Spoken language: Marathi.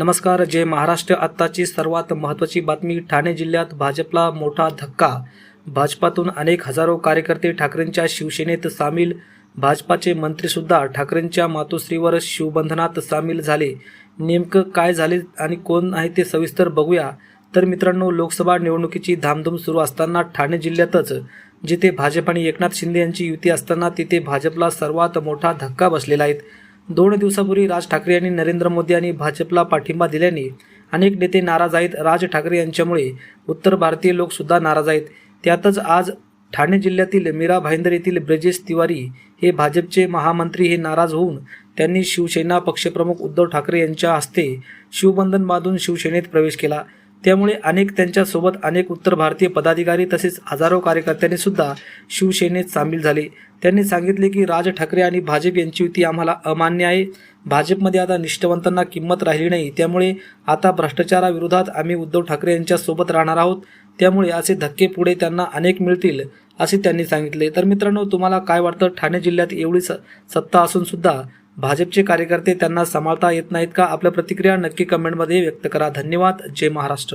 नमस्कार जय महाराष्ट्र. आत्ताची सर्वात महत्त्वाची बातमी ठाणे जिल्ह्यात भाजपला मोठा धक्का. भाजपातून अनेक हजारो कार्यकर्ते ठाकरेंच्या शिवसेनेत सामील. भाजपाचे मंत्रीसुद्धा ठाकरेंच्या मातोश्रीवर शिवबंधनात सामील झाले. नेमकं काय झाले आणि कोण आहे ते सविस्तर बघूया. तर मित्रांनो लोकसभा निवडणुकीची धामधूम सुरू असताना ठाणे जिल्ह्यातच जिथे भाजप आणि एकनाथ शिंदे यांची युती असताना तिथे भाजपला सर्वात मोठा धक्का बसलेला आहे. दोन दिवसापूर्वी राज ठाकरे यांनी नरेंद्र मोदी आणि भाजपला पाठिंबा दिल्याने अनेक नेते नाराज आहेत. राज ठाकरे यांच्यामुळे उत्तर भारतीय लोकसुद्धा नाराज आहेत. त्यातच आज ठाणे जिल्ह्यातील मीरा भाईंदर येथील ब्रजेश तिवारी हे भाजपचे महामंत्री हे नाराज होऊन त्यांनी शिवसेना पक्षप्रमुख उद्धव ठाकरे यांच्या हस्ते शिवबंधन बांधून शिवसेनेत प्रवेश केला. त्यामुळे अनेक त्यांच्यासोबत अनेक उत्तर भारतीय पदाधिकारी तसेच हजारो कार्यकर्त्यांनी सुद्धा शिवसेनेत सामील झाले. त्यांनी सांगितले की राज ठाकरे आणि भाजप यांची युती आम्हाला अमान्य आहे. भाजपमध्ये आता निष्ठवंतांना किंमत राहिली नाही. त्यामुळे आता भ्रष्टाचाराविरोधात आम्ही उद्धव ठाकरे यांच्यासोबत राहणार आहोत. त्यामुळे असे धक्के पुढे त्यांना अनेक मिळतील असे त्यांनी सांगितले. तर मित्रांनो तुम्हाला काय वाटतं? ठाणे जिल्ह्यात एवढी स सत्ता असूनसुद्धा भाजपचे कार्यकर्ते त्यांना सांभाळता येत नाहीत का? आपल्या प्रतिक्रिया नक्की कमेंटमध्ये व्यक्त करा. धन्यवाद. जय महाराष्ट्र.